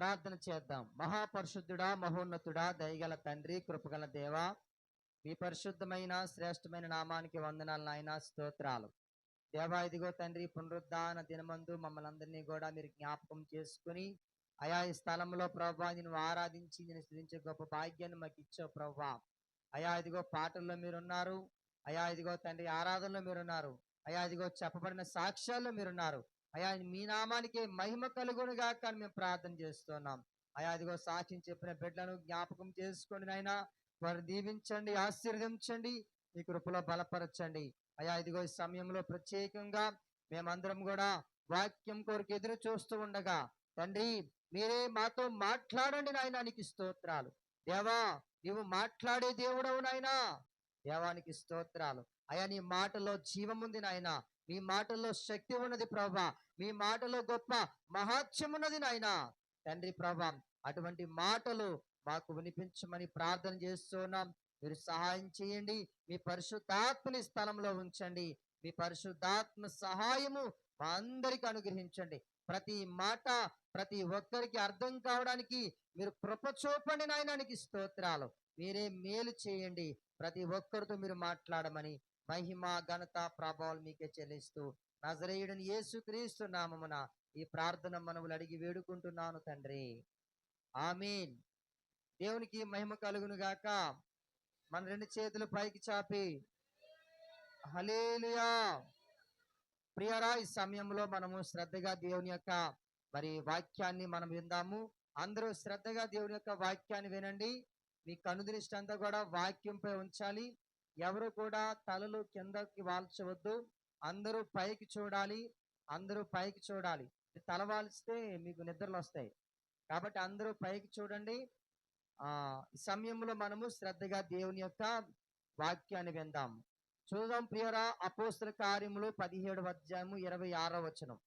ప్రార్థన చేద్దాం. మహాపరిశుద్ధుడా మహోన్నతుడా దయగల తండ్రి కృపగల దేవ మీ పరిశుద్ధమైన శ్రేష్టమైన నామానికి వందనాలు నాయన స్తోత్రాలు. దేవా ఇదిగో తండ్రి పునరుద్ధాన దినమందు మమ్మల్ని అందరినీ కూడా మీరు జ్ఞాపకం చేసుకుని అయా ఈ స్థలంలో ప్రభా నేను ఆరాధించి నేను స్థుతించే గొప్ప భాగ్యాన్ని మాకు ఇచ్చావు ప్రభా. అయా ఇదిగో పాటల్లో మీరున్నారు. అయా ఇదిగో తండ్రి ఆరాధనలో మీరున్నారు. అయా ఇదిగో చెప్పబడిన సాక్ష్యాల్లో మీరున్నారు. అయా మీ నామానికి మహిమ కలుగునుగా కానీ మేము ప్రార్థన చేస్తున్నాం. అయా ఇదిగో సాక్ష్యం చెప్పిన బిడ్డలను జ్ఞాపకం చేసుకోండి నాయనా. వారిని దీవించండి ఆశీర్వదించండి మీ కృపలో బలపరచండి. అయా ఇదిగో ఈ సమయంలో ప్రత్యేకంగా మేమందరం కూడా వాక్యం కొరకు ఎదురు చూస్తూ ఉండగా తండ్రి మీరే మాతో మాట్లాడండి నాయన నీకు స్తోత్రాలు. దేవా నీవు మాట్లాడే దేవుడవు నాయనా. దేవానికి స్తోత్రాలు. అయా నీ మాటలో జీవముంది నాయన. మీ మాటల్లో శక్తి ఉన్నది ప్రభా. మీ మాటలో గొప్ప మహాత్యం ఉన్నది నాయన. తండ్రి ప్రభా అటువంటి మాటలు మాకు వినిపించమని ప్రార్థన చేస్తున్నాం. మీరు సహాయం చేయండి. మీ పరిశుద్ధాత్మని స్థలంలో ఉంచండి. మీ పరిశుద్ధాత్మ సహాయము మా అందరికి అనుగ్రహించండి. ప్రతి మాట ప్రతి ఒక్కరికి అర్థం కావడానికి మీరు కృప చూపండి నాయనానికి స్తోత్రాలు. మీరే మేలు చేయండి. ప్రతి ఒక్కరితో మీరు మాట్లాడమని మహిమ ఘనత ప్రభావాలు మీకే చెల్లిస్తూ నజరేయుడిని యేసుక్రీస్తు నామమున ఈ ప్రార్థన మనవులు అడిగి వేడుకుంటున్నాను తండ్రి. ఆమీన్. దేవునికి మహిమ కలుగును గాక. మన రెండు చేతులు పైకి చాపి. హలేలుయా ప్రియరా ఈ సమయంలో మనము శ్రద్ధగా దేవుని యొక్క మరి వాక్యాన్ని మనం విందాము. అందరూ శ్రద్ధగా దేవుని యొక్క వాక్యాన్ని వినండి. మీ కనుదృష్టి అంతా కూడా వాక్యంపై ఉంచాలి. ఎవరు కూడా తలలు కిందకి వాల్చవద్దు. అందరూ పైకి చూడాలి. అందరూ పైకి చూడాలి. తల వాల్చితే మీకు నిద్రలు వస్తాయి. కాబట్టి అందరూ పైకి చూడండి. ఆ ఈ సమయంలో మనము శ్రద్ధగా దేవుని యొక్క వాక్యాన్ని విందాం. చూద్దాం ప్రియరా అపోస్తుల కార్యములు పదిహేడు అధ్యాయము ఇరవై ఆరో వచనం.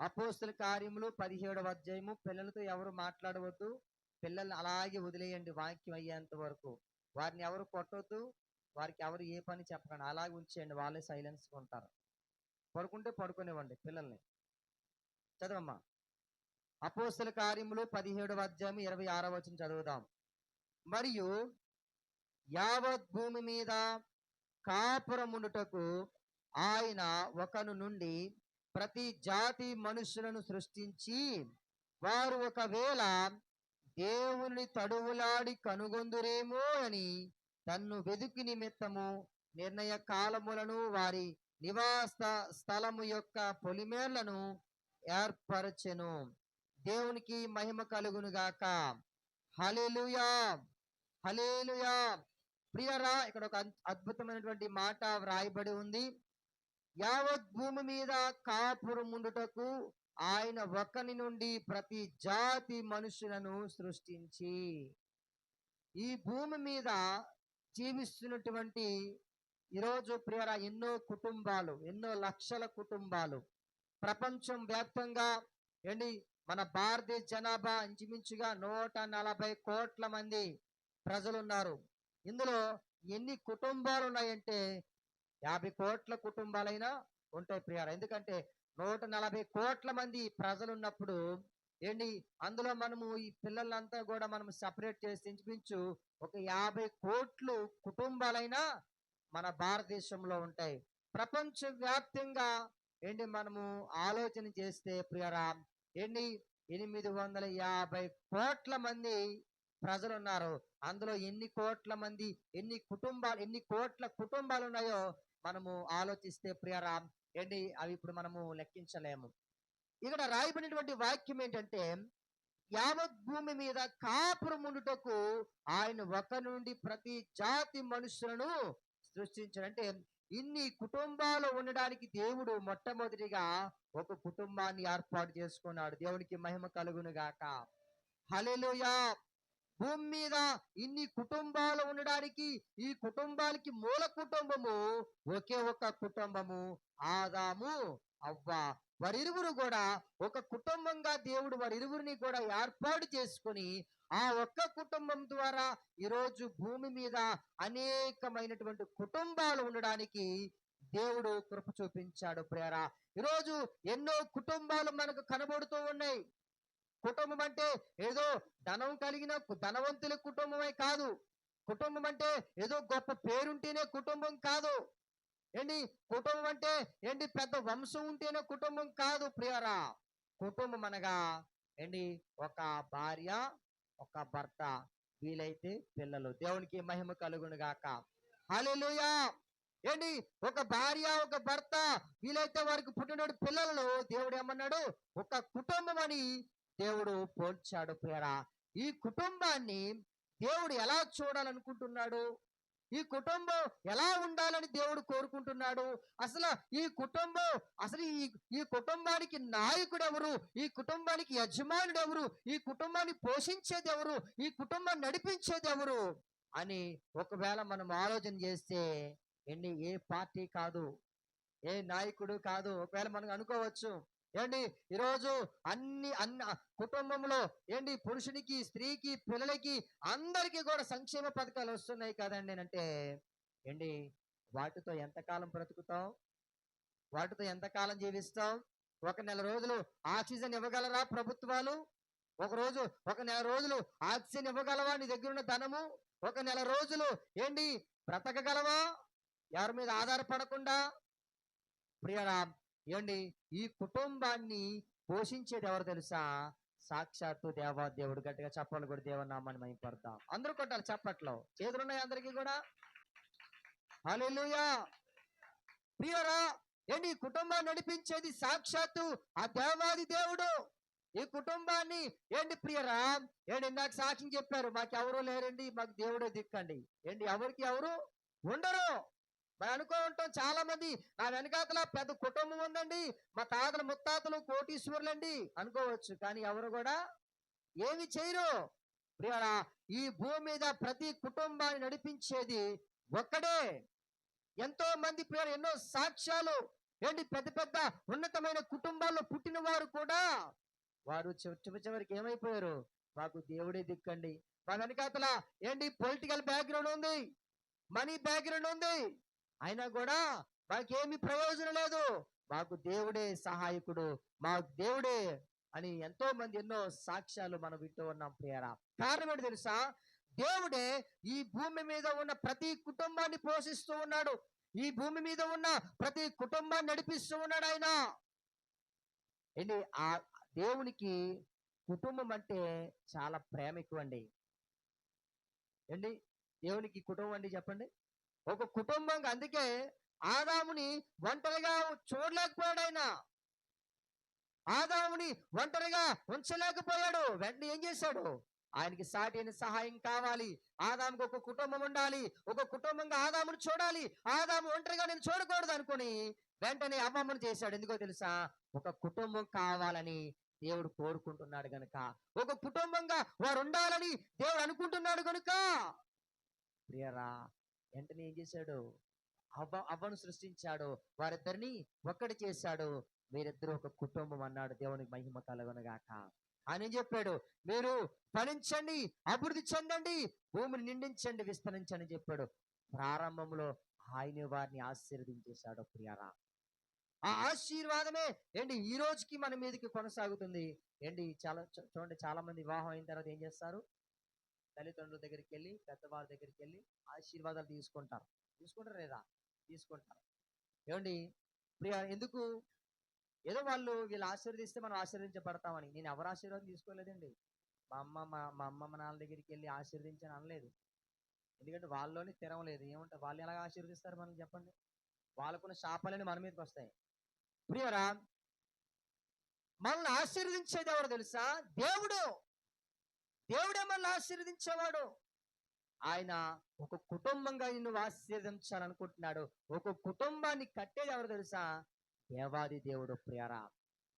అపోస్తుల కార్యములు పదిహేడవ అధ్యాయము పిల్లలతో ఎవరు మాట్లాడవద్దు. పిల్లల్ని అలాగే వదిలేయండి వాక్యం అయ్యేంత వరకు. వారిని ఎవరు కొట్టొద్దు. వారికి ఎవరు ఏ పని చెప్పకండి. అలాగే ఉంచేయండి. వాళ్ళే సైలెన్స్గా ఉంటారు. పడుకుంటే పడుకునివ్వండి పిల్లల్ని. చదవమ్మా. అపోస్తుల కార్యములు పదిహేడవ అధ్యాయం ఇరవై ఆరవ వచ్చిన చదువుదాం. మరియు యావత్ భూమి మీద కాపురముండుటకు ఆయన ఒకను నుండి ప్రతి జాతి మనుషులను సృష్టించి వారు ఒకవేళ దేవుని తడువులాడి కనుగొందురేమో అని తన్ను వెదుకు నిమిత్తము నిర్ణయ కాలములను వారి నివాస స్థలము యొక్క పొలిమేర్లను ఏర్పరచెను. దేవునికి మహిమ కలుగును గాక హలేలుయా హలేలుయా ప్రియరా ఇక్కడ ఒక అద్భుతమైనటువంటి మాట వ్రాయబడి ఉంది. యావత్ భూమి మీద కాపురముండుటకు ఆయన ఒకని నుండి ప్రతి జాతి మనుషులను సృష్టించి ఈ భూమి మీద జీవిస్తున్నటువంటి ఈరోజు ప్రియరా ఎన్నో కుటుంబాలు ఎన్నో లక్షల కుటుంబాలు. ప్రపంచం వ్యాప్తంగా ఏంటి మన భారతదేశ జనాభా ఇంచుమించుగా నూట నలభై కోట్ల మంది ప్రజలు ఉన్నారు ఇందులో ఎన్ని కుటుంబాలు ఉన్నాయంటే యాభై కోట్ల కుటుంబాలైనా ఉంటాయి ప్రియారా ఎందుకంటే నూట నలభై కోట్ల మంది ప్రజలు ఉన్నప్పుడు ఏంటి? అందులో మనము ఈ పిల్లలంతా కూడా మనం సపరేట్ చేసి ఇంచుమించు ఒక యాభై కోట్లు కుటుంబాలైనా మన భారతదేశంలో ఉంటాయి. ప్రపంచ వ్యాప్తంగా ఏంటి మనము ఆలోచన చేస్తే ప్రియరా? ఏంటి? ఎనిమిది వందల యాభై కోట్ల మంది ప్రజలు ఉన్నారు అందులో ఎన్ని కోట్ల మంది ఎన్ని కుటుంబాలు ఎన్ని కోట్ల కుటుంబాలు ఉన్నాయో మనము ఆలోచిస్తే ప్రియరా? ఏంటి? అవి ఇప్పుడు మనము లెక్కించలేము. ఇక్కడ రాయబడినటువంటి వాక్యం ఏంటంటే యావత్ భూమి మీద కాపురముండుటకు ఆయన ఒక నుండి ప్రతి జాతి మనుషులను సృష్టించడంటే ఇన్ని కుటుంబాలు ఉండడానికి దేవుడు మొట్టమొదటిగా ఒక కుటుంబాన్ని ఏర్పాటు చేసుకున్నాడు. దేవునికి మహిమ కలుగును గాక. హలెలుయా భూమి మీద ఇన్ని కుటుంబాలు ఉండడానికి ఈ కుటుంబాలకి మూల కుటుంబము ఒకే ఒక కుటుంబము ఆదాము అవ్వ. వారిరువురు కూడా ఒక కుటుంబంగా దేవుడు వారిరువురిని కూడా ఏర్పాటు చేసుకుని ఆ ఒక్క కుటుంబం ద్వారా ఈరోజు భూమి మీద అనేకమైనటువంటి కుటుంబాలు ఉండడానికి దేవుడు కృప చూపించాడు ప్రేరా ఈరోజు ఎన్నో కుటుంబాలు మనకు కనబడుతూ ఉన్నాయి. కుటుంబం అంటే ఏదో ధనం కలిగిన ధనవంతుల కుటుంబమే కాదు. కుటుంబం అంటే ఏదో గొప్ప పేరుంటేనే కుటుంబం కాదు. ఏంటి? కుటుంబం అంటే ఏంటి? పెద్ద వంశం ఉంటేనే కుటుంబం కాదు ప్రియరా. కుటుంబం అనగా ఏంటి? ఒక భార్య ఒక భర్త. వీలైతే పిల్లలు. దేవునికి మహిమ కలుగును గాక. హల్లెలూయా! ఏంటి? ఒక భార్య ఒక భర్త వీలైతే వారికి పుట్టినోడు పిల్లలను దేవుడు ఏమన్నాడు? ఒక కుటుంబం అని దేవుడు పోల్చాడు ప్రియరా. ఈ కుటుంబాన్ని దేవుడు ఎలా చూడాలనుకుంటున్నాడు? ఈ కుటుంబం ఎలా ఉండాలని దేవుడు కోరుకుంటున్నాడు? అసలు ఈ కుటుంబం అసలు ఈ ఈ కుటుంబానికి నాయకుడు ఎవరు ఈ కుటుంబానికి యజమానుడు ఎవరు ఈ కుటుంబాన్ని పోషించేది ఎవరు ఈ కుటుంబాన్ని నడిపించేది ఎవరు అని ఒకవేళ మనం ఆలోచన చేస్తే ఎన్ని ఏ పార్టీ కాదు ఏ నాయకుడు కాదు ఒకవేళ మనం అనుకోవచ్చు ఏంటి ఈరోజు అన్ని అన్ని కుటుంబంలో ఏంటి పురుషునికి స్త్రీకి పిల్లలకి అందరికీ కూడా సంక్షేమ పథకాలు వస్తున్నాయి కదండి అంటే ఏంటి? వాటితో ఎంతకాలం బ్రతుకుతాం? వాటితో ఎంతకాలం జీవిస్తాం? ఒక నెల రోజులు ఆక్సిజన్ ఇవ్వగలరా ప్రభుత్వాలు? ఒక రోజు ఒక నెల రోజులు ఆక్సిజన్ ఇవ్వగలవా నీ దగ్గర ఉన్న ధనము? ఒక నెల రోజులు ఏంటి బ్రతకగలవా? ఎవరి మీద ఆధారపడకుండా? ప్రియరా ఏమండి? ఈ కుటుంబాన్ని పోషించేది ఎవరు తెలుసా? సాక్షాత్తు దేవా దేవుడు గట్టిగా చెప్పాలి కూడా దేవనామాన్ని మేము అందరూ కొట్టాలి చప్పట్లో. చేతులు ఉన్నాయి అందరికీ కూడా? హలోయా ప్రియరా ఏంటి ఈ కుటుంబాన్ని నడిపించేది సాక్షాత్తు ఆ దేవాది దేవుడు. ఈ కుటుంబాన్ని ఏంటి ప్రియరా ఏంటి ఇందాక సాక్ష్యం చెప్పారు. మాకు ఎవరు లేరండి. మాకు దేవుడే దిక్కండి. ఏంటి ఎవరికి ఎవరు? ఉండరు. మరి అనుకో ఉంటాం చాలా మంది నా వెనకాతల పెద్ద కుటుంబం ఉందండి. మా తాతలు ముత్తాతలు కోటీశ్వరులండి. అనుకోవచ్చు. కానీ ఎవరు కూడా ఏమి చేయరు. ప్రియరా ఈ భూమి మీద ప్రతి కుటుంబాన్ని నడిపించేది ఒక్కడే. ఎంతో మంది ప్రియ ఎన్నో సాక్ష్యాలు ఏంటి పెద్ద పెద్ద ఉన్నతమైన కుటుంబాల్లో పుట్టిన వారు కూడా వారు చివరి చివరికి ఏమైపోయారు? మాకు దేవుడే దిక్కండి. మా వెనకాతల ఏంటి? పొలిటికల్ బ్యాక్గ్రౌండ్ ఉంది. మనీ బ్యాక్గ్రౌండ్ ఉంది. అయినా కూడా మాకేమి ప్రయోజనం లేదు. మాకు దేవుడే సహాయకుడు. మాకు దేవుడే అని ఎంతో మంది ఎన్నో సాక్ష్యాలు మనం వింటూ ఉన్నాం ప్రియరా. కారణం ఏంటి తెలుసా? దేవుడే ఈ భూమి మీద ఉన్న ప్రతి కుటుంబాన్ని పోషిస్తూ ఉన్నాడు. ఈ భూమి మీద ఉన్న ప్రతి కుటుంబాన్ని నడిపిస్తూ ఉన్నాడు ఆయన. ఏంటి? ఆ దేవునికి కుటుంబం అంటే చాలా ప్రేమ ఎక్కువ అండి ఏంటి? దేవునికి కుటుంబం అండి చెప్పండి. ఒక కుటుంబం అందుకే ఆదాముని ఒంటరిగా చూడలేకపోయాడు ఆయన ఆదాముని ఒంటరిగా ఉంచలేకపోయాడు. వెంటనే ఏం చేశాడు? ఆయనకి సాటి అయిన సహాయం కావాలి. ఆదాముకి ఒక కుటుంబం ఉండాలి. ఒక కుటుంబంగా ఆదామును చూడాలి. ఆదాము ఒంటరిగా నేను చూడకూడదు అనుకుని వెంటనే అమ్మమ్మను చేశాడు. ఎందుకో తెలుసా? ఒక కుటుంబం కావాలని దేవుడు కోరుకుంటున్నాడు గనుక. ఒక కుటుంబంగా వారు ఉండాలని దేవుడు అనుకుంటున్నాడు గనుక. ప్రియరా వెంటనే ఏం చేశాడు? అవ్వ అవ్వను సృష్టించాడు. వారిద్దరిని ఒక్కటి చేశాడు. మీరిద్దరు ఒక కుటుంబం అన్నాడు. దేవునికి మహిమ కలగనుగాక. ఆయన చెప్పాడు? మీరు ఫలించండి అభివృద్ధి చెందండి భూమిని నిండించండి విస్తరించండి అని చెప్పాడు. ప్రారంభంలో ఆయన వారిని ఆశీర్వదించేశాడు ప్రియరా. ఆ ఆశీర్వాదమే ఏంటి? ఈ రోజుకి మన మీదకి కొనసాగుతుంది. ఏంటి? చాలా చూడండి చాలా మంది వివాహం అయిన తర్వాత ఏం చేస్తారు? తల్లిదండ్రుల దగ్గరికి వెళ్ళి పెద్దవారి దగ్గరికి వెళ్ళి ఆశీర్వాదాలు తీసుకుంటారు. తీసుకుంటారు లేదా? తీసుకుంటారు. ఏమండి? ప్రియ ఎందుకు? ఏదో వాళ్ళు వీళ్ళు ఆశీర్వదిస్తే మనం ఆశీర్వదించబడతామని. నేను ఎవరు ఆశీర్వాదం తీసుకోలేదండి. మా అమ్మ మా మా అమ్మమ్మ నాన్న దగ్గరికి వెళ్ళి ఆశీర్వదించని అనలేదు. ఎందుకంటే వాళ్ళలోనే స్థిరం లేదు. ఏమంటే వాళ్ళు ఎలా ఆశీర్వదిస్తారు మనం చెప్పండి? వాళ్ళకున్న శాపాలని మన మీదకి వస్తాయి. ప్రియరా మనల్ని ఆశీర్వదించేది ఎవరు తెలుసా? దేవుడు. దేవుడే మనల్ని ఆశీర్వదించేవాడు? ఆయన ఒక కుటుంబంగా నిన్ను ఆశీర్వదించాలనుకుంటున్నాడు. ఒక కుటుంబాన్ని కట్టేది ఎవరు తెలుసా? దేవాది దేవుడు ప్రియరా.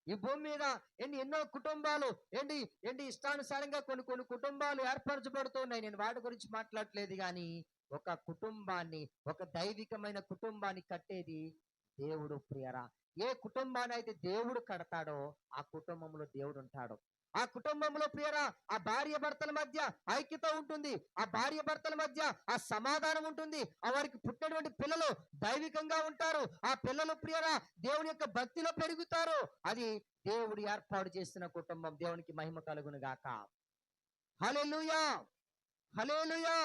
ఈ భూమి మీద ఎన్ని ఎన్నో కుటుంబాలు ఏంటి ఏంటి ఇష్టానుసారంగా కొన్ని కొన్ని కుటుంబాలు ఏర్పరచబడుతున్నాయి. నేను వాటి గురించి మాట్లాడట్లేదు కానీ ఒక కుటుంబాన్ని ఒక దైవికమైన కుటుంబాన్ని కట్టేది దేవుడు ప్రియరా. ఏ కుటుంబాన్ని అయితే దేవుడు కడతాడో ఆ కుటుంబంలో దేవుడు ఉంటాడు. ఆ కుటుంబంలో ప్రియరా ఆ భార్య భర్తల మధ్య ఐక్యత ఉంటుంది. ఆ భార్య భర్తల మధ్య ఆ సమాధానం ఉంటుంది. ఆ వారికి పుట్టినటువంటి పిల్లలు దైవికంగా ఉంటారు. ఆ పిల్లలు ప్రియరా దేవుని యొక్క భక్తిలో పెరుగుతారు. అది దేవుడు ఏర్పాటు చేసిన కుటుంబం. దేవునికి మహిమ కలుగును గాక. హల్లెలూయా! హలేలుయా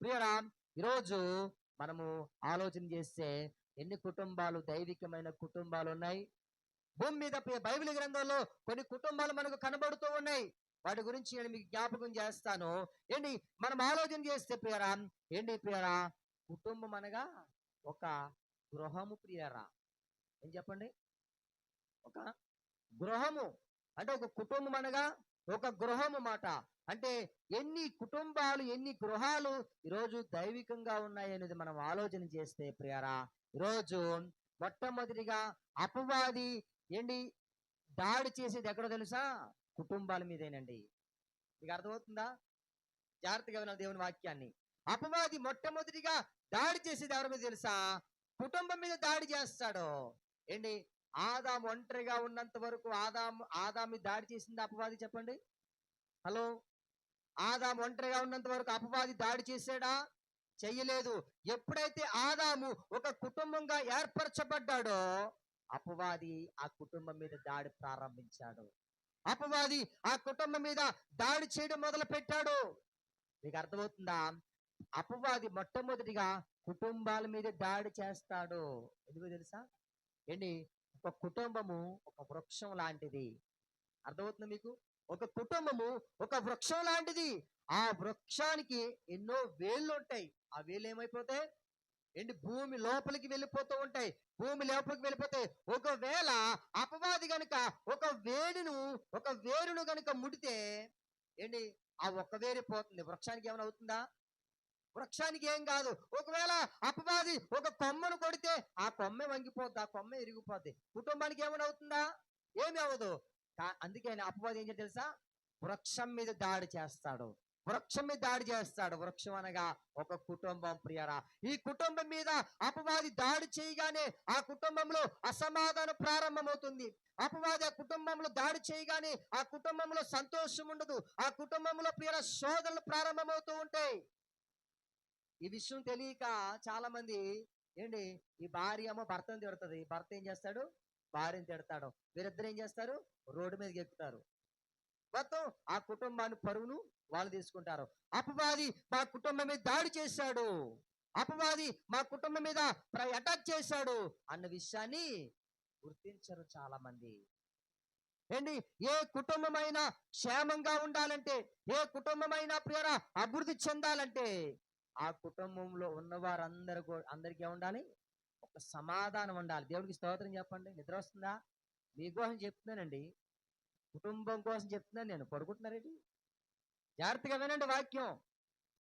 ప్రియరా ఈరోజు మనము ఆలోచన చేస్తే ఎన్ని కుటుంబాలు దైవికమైన కుటుంబాలు ఉన్నాయి? భూమి మీద బైబిల్ గ్రంథంలో కొన్ని కుటుంబాలు మనకు కనబడుతూ ఉన్నాయి. వాటి గురించి నేను మీకు జ్ఞాపకం చేస్తాను. ఏంటి? మనం ఆలోచన చేస్తే ప్రియరా ఏంటి ప్రియరా? కుటుంబం అనగా ఒక గృహము ప్రియరా? ఏం చెప్పండి? ఒక గృహము. అంటే ఒక కుటుంబం అనగా ఒక గృహము మాట. అంటే ఎన్ని కుటుంబాలు ఎన్ని గృహాలు ఈరోజు దైవికంగా ఉన్నాయి అనేది మనం ఆలోచన చేస్తే ప్రియరా ఈరోజు మొట్టమొదటిగా అపవాది ఏంటి? దాడి చేసేది ఎక్కడో తెలుసా? కుటుంబాల మీదేనండి. మీకు అర్థమవుతుందా? జాగ్రత్తగా వినాలి దేవుని వాక్యాన్ని. అపవాది మొట్టమొదటిగా దాడి చేసేది ఎవరి మీద తెలుసా? కుటుంబం మీద దాడి చేస్తాడు. ఏంటి? ఆదాం ఒంటరిగా ఉన్నంత వరకు ఆదాం ఆదామి దాడి చేసింది అపవాది చెప్పండి. హలో? ఆదాం ఒంటరిగా ఉన్నంత వరకు అపవాది దాడి చేశాడా? చెయ్యలేదు. ఎప్పుడైతే ఆదాము ఒక కుటుంబంగా ఏర్పరచబడ్డాడో అపవాది ఆ కుటుంబం మీద దాడి ప్రారంభించాడు. అపవాది ఆ కుటుంబం మీద దాడి చేయడం మొదలు పెట్టాడు మీకు అర్థమవుతుందా? అపవాది మొట్టమొదటిగా కుటుంబాల మీద దాడి చేస్తాడు. ఎందుకు తెలుసా? ఏంటి? ఒక కుటుంబము ఒక వృక్షం లాంటిది. అర్థమవుతుంది మీకు? ఒక కుటుంబము ఒక వృక్షం లాంటిది. ఆ వృక్షానికి ఎన్నో వేళ్ళు ఉంటాయి. ఆ వేళ్ళు ఏమైపోతాయి? ఏంటి? భూమి లోపలికి వెళ్ళిపోతూ ఉంటాయి. భూమి లోపలికి వెళ్ళిపోతే ఒకవేళ అపవాది గనుక ఒక వేడిను ఒక వేరును గనుక ముడితే ఏంటి? ఆ ఒక్క వేరు పోతుంది. వృక్షానికి ఏమైనా అవుతుందా? వృక్షానికి ఏం కాదు. ఒకవేళ అపవాది ఒక కొమ్మను కొడితే ఆ కొమ్మ వంగిపోద్ది ఆ కొమ్మ ఇరిగిపోద్ది. కుటుంబానికి ఏమైనా అవుతుందా? ఏమి అవ్వదు. అందుకే అపవాది ఏం తెలుసా? వృక్షం మీద దాడి చేస్తాడు. వృక్షం మీద దాడి చేస్తాడు. వృక్షం అనగా ఒక కుటుంబం ప్రియరా. ఈ కుటుంబం మీద అపవాది దాడి చేయగానే ఆ కుటుంబంలో అసమాధానం ప్రారంభమవుతుంది. అపవాది ఆ కుటుంబంలో దాడి చేయగానే ఆ కుటుంబంలో సంతోషం ఉండదు. ఆ కుటుంబంలో ప్రియర శోధనలు ప్రారంభమవుతూ ఉంటాయి. ఈ విషయం తెలియక చాలా మంది ఏంటి? ఈ భార్య ఏమో భర్తను తిడుతుంది. భర్త ఏం చేస్తాడు? భార్యను తిడతాడు. వీరిద్దరు ఏం చేస్తారు? రోడ్డు మీదకి ఎక్కుతారు. మొత్తం ఆ కుటుంబాన్ని పరువును వాళ్ళు తీసుకుంటారు. అపవాది మా కుటుంబం మీద దాడి చేశాడు. అపవాది మా కుటుంబం మీద అటాక్ చేశాడు అన్న విషయాన్ని గుర్తించరు చాలా మంది ఏంటి? ఏ కుటుంబమైనా క్షేమంగా ఉండాలంటే ఏ కుటుంబమైనా ప్రియర అభివృద్ధి చెందాలంటే ఆ కుటుంబంలో ఉన్న వారందరూ అందరికీ ఏముండాలి? ఒక సమాధానం ఉండాలి. దేవుడికి స్తోత్రం చెప్పండి. నిద్ర వస్తుందా? మీకోసం చెప్తున్నానండి. కుటుంబం కోసం చెప్తున్నాను నేను. పడుకుంటున్నారేంటి? జాగ్రత్తగా వినండి వాక్యం.